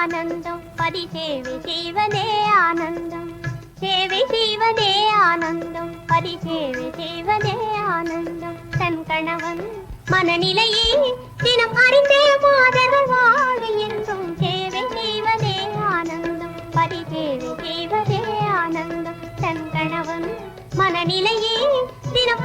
ஆனந்தம். பதி சேவை செய்வதே ஆனந்தம். சேவை செய்வதே ஆனந்தம். பதி சேவை செய்வதே ஆனந்தம். தன் கணவன் மனநிலையே தினம் அறிந்தே மாதர்கள் வாழ்வு என்றும் சேவை செய்வதே ஆனந்தம். பதி சேவை செய்வதே ஆனந்தம். தன் கணவன் மனநிலையே தினம்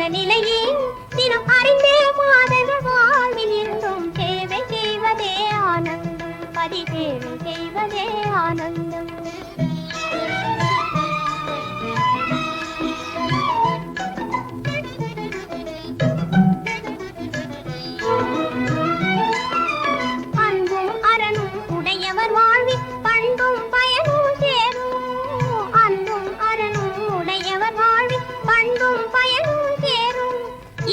மனநிலையே தினம் அறிந்தே மாதங்கள் வாழ்வில் இருந்தும் சேவை செய்வதே ஆனந்தம். பதி சேவை செய்வதே ஆனந்தம்.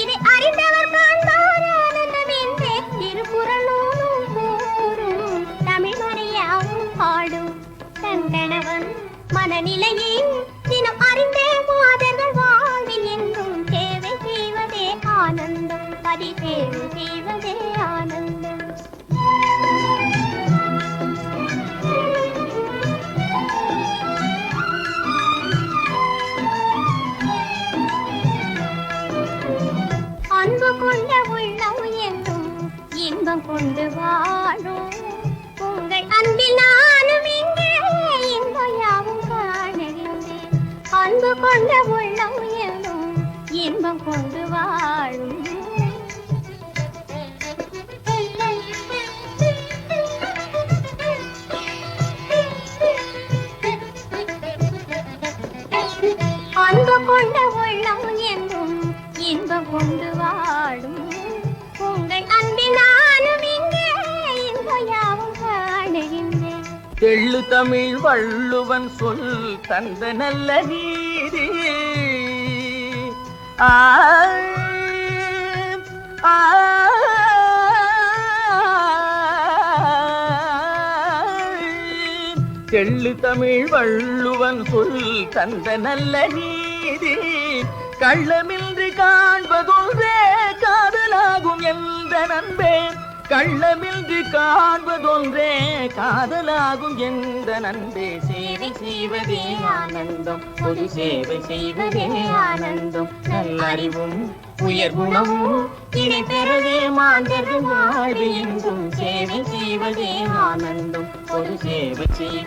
இதை அறிந்தவர் காண்பார் ஆனந்தம் என்றே திருக்குறளும் கூறும். தமிழ் மொழியாவும் பாடும். தன் கணவன் தினம் அறிந்தே மாதர்கள் வாழ்வில் என்றும் செய்வதே ஆனந்தம். செய்வதே இன்பம் கொண்டு வாழும். உங்கள் அன்பில் நானும் இங்கே. இன்பம் யாவும் காணுகின்றேன் அன்பு கொண்ட உள்ளம் என்றும் இன்பம் கொண்டு வாழும். அன்பு கொண்ட உள்ளம் என்றும் இன்பம் கொண்டு தெள்ளு தமிழ் வள்ளுவன் சொல் தந்த நல்ல நீதி ஆ, தெள்ளு தமிழ் வள்ளுவன் சொல் தந்த நல்ல நீதி கள்ளமின்றி காண்பதொன்றே காதலாகும் எந்த நண்பேன் கள்ளமின்றி காண்பதொன்றே காதலாகும் எந்த நண்பே? சேவை செய்வதே ஆனந்தம். பொது சேவை செய்வதே ஆனந்தம். நல்லறிவும் உயர்குணமும் இணை பெறவே மாந்தர்கள் வாழ்வு. என்றும் சேவை செய்வதே ஆனந்தம். பொது சேவை செய்